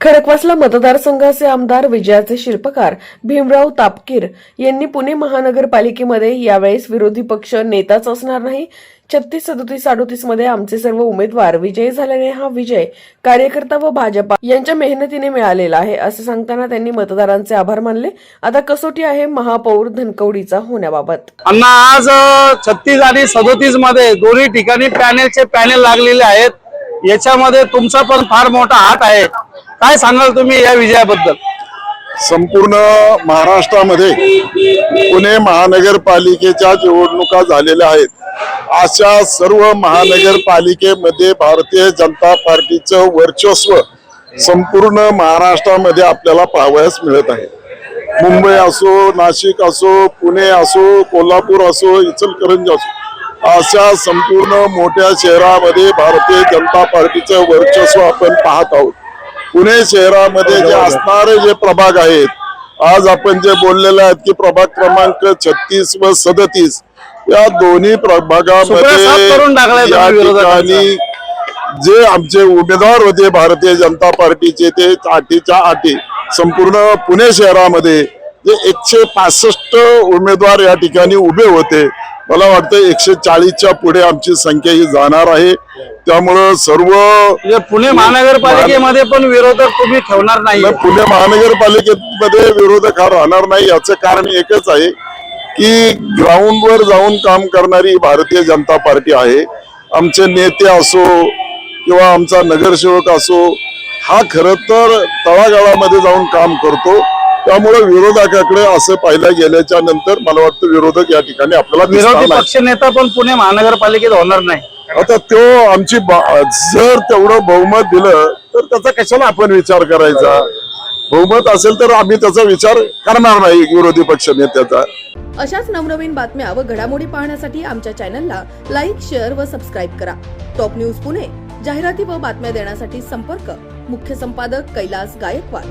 खडकवासला मतदारसंघाचे आमदार विजयाचे शिल्पकार भीमराव तापकीर यांनी पुणे महानगरपालिकेमध्ये यावेळेस विरोधी पक्ष नेताच असणार नाही. छत्तीस सदोतीस अडोतीसमध्ये आमचे सर्व उमेदवार विजयी झाल्याने हा विजय कार्यकर्ता व भाजपा यांच्या मेहनतीने मिळालेला आहे असं सांगताना त्यांनी मतदारांचे आभार मानले. आता कसोटी आहे महापौर धनकवडीचा होण्याबाबत. अण्णा आज छत्तीस आणि सदोतीसमध्ये दोन्ही ठिकाणी पॅनेलचे पॅनेल लागलेले आहेत. याच्यामध्ये तुमचा पण फार मोठा हात आहे. काय सांगाल तुम्ही या विजयाबद्दल? संपूर्ण महाराष्ट्रामध्ये पुणे महानगरपालिकेच्या निवडणुका झालेल्या आहेत. अशा सर्व महानगरपालिकेमध्ये भारतीय जनता पार्टीचं वर्चस्व संपूर्ण महाराष्ट्रामध्ये आपल्याला पाहावयास मिळत आहे. मुंबई असो नाशिक असो पुणे असो कोल्हापूर असो इचलकरंजी असो अशा संपूर्ण मोठ्या शहरामध्ये भारतीय जनता पार्टीचं वर्चस्व आपण पाहत आहोत. पुणे शहरामध्ये जे असणारे जे प्रभाग आहेत आज आपण जे बोललेले आहेत की प्रभाग क्रमांक छत्तीस व सदतीस या दोन्ही प्रभागामध्ये या. ठिकाणी जे आमचे उमेदवार होते भारतीय जनता पार्टीचे ते आठीच्या आठी संपूर्ण पुणे शहरामध्ये जे एकशे पासष्ट उमेदवार या ठिकाणी उभे होते मला वाटतं एकशे चाळीसच्या पुढे आमची संख्या ही जाणार आहे त्यामुळं सर्व म्हणजे पुणे महानगरपालिकेमध्ये पण विरोधक तुम्ही ठेवणार नाही. पुणे महानगरपालिकेमध्ये विरोधक हा राहणार नाही याचं कारण एकच आहे की ग्राउंडवर जाऊन काम करणारी भारतीय जनता पार्टी आहे. आमचे नेते असो किंवा आमचा नगरसेवक असो हा खर तर तळागाळामध्ये जाऊन काम करतो. त्यामुळे विरोधकाकडे असं पाहिलं गेल्याच्यानंतर मला वाटतं विरोधक या ठिकाणी आपल्याला विरोधी नाही. पक्ष नेता पण पुणे महानगरपालिकेत होणार नाही. आता तो आमची जर तेवढं बहुमत दिलं तर त्याचा कशाला आपण विचार करायचा? बहुमत असेल तर आम्ही त्याचा विचार करणार नाही विरोधी पक्ष नेत्याचा. अशाच नवनवीन बातम्या व घडामोडी पाहण्यासाठी आमच्या चॅनलला लाईक शेअर व सबस्क्राईब करा. टॉप न्यूज पुणे जाहिराती व बातम्या देण्यासाठी संपर्क मुख्य संपादक कैलास गायकवाड.